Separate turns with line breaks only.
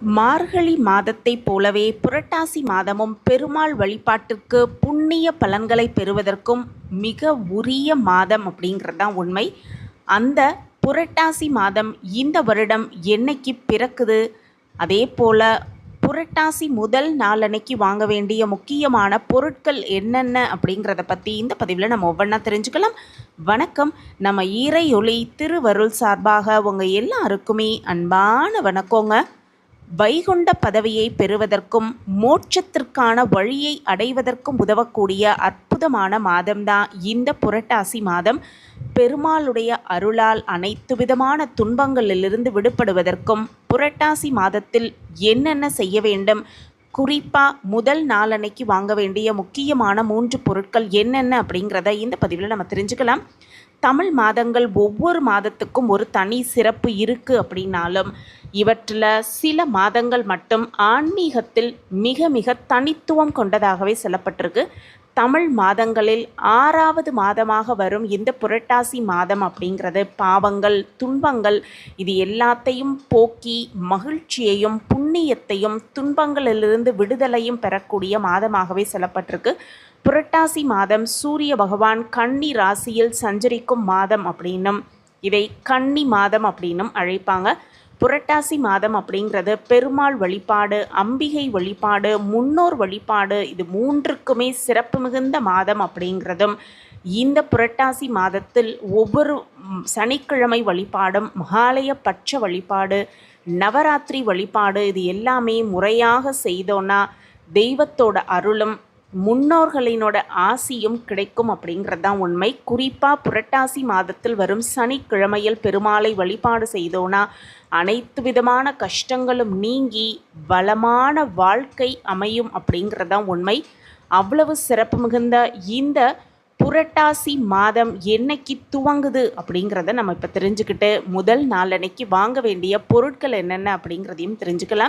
மார்கழி மாதத்தைப் போலவே புரட்டாசி மாதமும் பெருமாள் வழிபாட்டிற்கு புண்ணிய பலன்களை பெறுவதற்கும் மிக உரிய மாதம் அப்படிங்கிறது தான் உண்மை. அந்த புரட்டாசி மாதம் இந்த வருடம் என்னைக்கு பிறக்குது? அதே போல் புரட்டாசி முதல் நாளன்னைக்கு வாங்க வேண்டிய முக்கியமான பொருட்கள் என்னென்ன அப்படிங்கிறத பற்றி இந்த பதிவில் நம்ம ஒவ்வொன்றா தெரிஞ்சுக்கலாம். வணக்கம். நம்ம இறையொளி திருவருள் சார்பாக உங்கள் எல்லாருக்குமே அன்பான வணக்கங்க. வைகுண்ட பதவியை பெறுவதற்கும் மோட்சத்திற்கான வழியை அடைவதற்கும் உதவக்கூடிய அற்புதமான மாதம்தான் இந்த புரட்டாசி மாதம். பெருமாளுடைய அருளால் அனைத்து விதமான துன்பங்களிலிருந்து விடுபடுவதற்கும் புரட்டாசி மாதத்தில் என்னென்ன செய்ய வேண்டும்? குறிப்பாக முதல் நாளன்னைக்கு வாங்க வேண்டிய முக்கியமான மூன்று பொருட்கள் என்னென்ன அப்படிங்கிறத இந்த பதிவில் நம்ம தெரிஞ்சுக்கலாம். தமிழ் மாதங்கள் ஒவ்வொரு மாதத்துக்கும் ஒரு தனி சிறப்பு இருக்குது அப்படின்னாலும் இவற்றில் சில மாதங்கள் மட்டும் ஆன்மீகத்தில் மிக மிக தனித்துவம் கொண்டதாகவே சொல்லப்பட்டிருக்கு. தமிழ் மாதங்களில் ஆறாவது மாதமாக வரும் இந்த புரட்டாசி மாதம் அப்படிங்கிறது பாவங்கள் துன்பங்கள் இது எல்லாத்தையும் போக்கி மகிழ்ச்சியையும் புண்ணியத்தையும் துன்பங்களிலிருந்து விடுதலையும் பெறக்கூடிய மாதமாகவே சொல்லப்பட்டிருக்கு. புரட்டாசி மாதம் சூரிய பகவான் கன்னி ராசியில் சஞ்சரிக்கும் மாதம் அப்படின்னும் இதை கன்னி மாதம் அப்படின்னும் அழைப்பாங்க. புரட்டாசி மாதம் அப்படிங்கிறது பெருமாள் வழிபாடு அம்பிகை வழிபாடு முன்னோர் வழிபாடு இது மூன்றுக்குமே சிறப்பு மிகுந்த மாதம் அப்படிங்கிறதும் இந்த புரட்டாசி மாதத்தில் ஒவ்வொரு சனிக்கிழமை வழிபாடும் மகாலய பட்ச வழிபாடு நவராத்திரி வழிபாடு இது எல்லாமே முறையாக செய்தோன்னா தெய்வத்தோட அருளும் முன்னோர்களினோட ஆசியும் கிடைக்கும் அப்படிங்கிறது தான் உண்மை. குறிப்பாக புரட்டாசி மாதத்தில் வரும் சனிக்கிழமையில் பெருமாளை வழிபாடு செய்தோன்னா அனைத்து விதமான கஷ்டங்களும் நீங்கி வளமான வாழ்க்கை அமையும் அப்படிங்கிறது தான் உண்மை. அவ்வளவு சிறப்பு மிகுந்த இந்த புரட்டாசி மாதம் என்னைக்கு துவங்குது அப்படிங்கிறத நம்ம இப்போ தெரிஞ்சுக்கிட்டு முதல் நாளன்னைக்கு வாங்க வேண்டிய பொருட்கள் என்னென்ன அப்படிங்கிறதையும் தெரிஞ்சுக்கலாம்.